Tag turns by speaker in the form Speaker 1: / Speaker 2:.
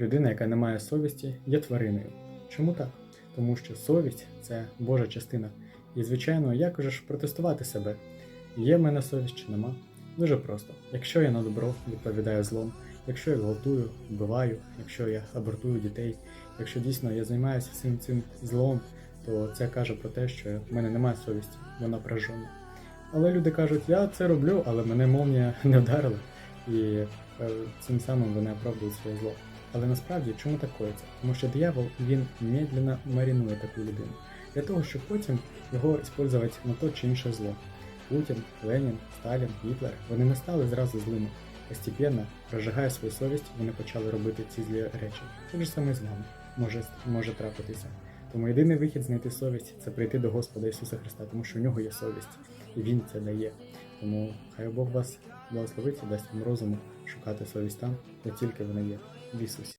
Speaker 1: людина, яка не має совісті, є твариною. Чому так? Тому що совість це Божа частина. І, звичайно, як же ж протестувати себе? Є в мене совість чи нема? Дуже просто. Якщо я на добро відповідаю злом, якщо я гвалтую, вбиваю, якщо я абортую дітей, якщо дійсно я займаюся всім цим злом, то це каже про те, що в мене немає совісті, вона поражена. Але люди кажуть, я це роблю, але мене молнія не вдарила, і е, цим самим вони оправдують своє зло. Але насправді чому так коїться? Тому що диявол він медленно марінує таку людину для того, щоб потім його використовувати на то чи інше зло. Путін, Ленін, Сталін, Гітлер вони не стали зразу злими. Постепенно, прожигає свою совість, вони почали робити ці злі речі. Так же саме з нами може, може трапитися. Тому єдиний вихід знайти совість це прийти до Господа Ісуса Христа, тому що у нього є совість, Він це дає. Тому хай Бог вас благословить і дасть вам розуму шукати совість там, де тільки вона є в Ісусі.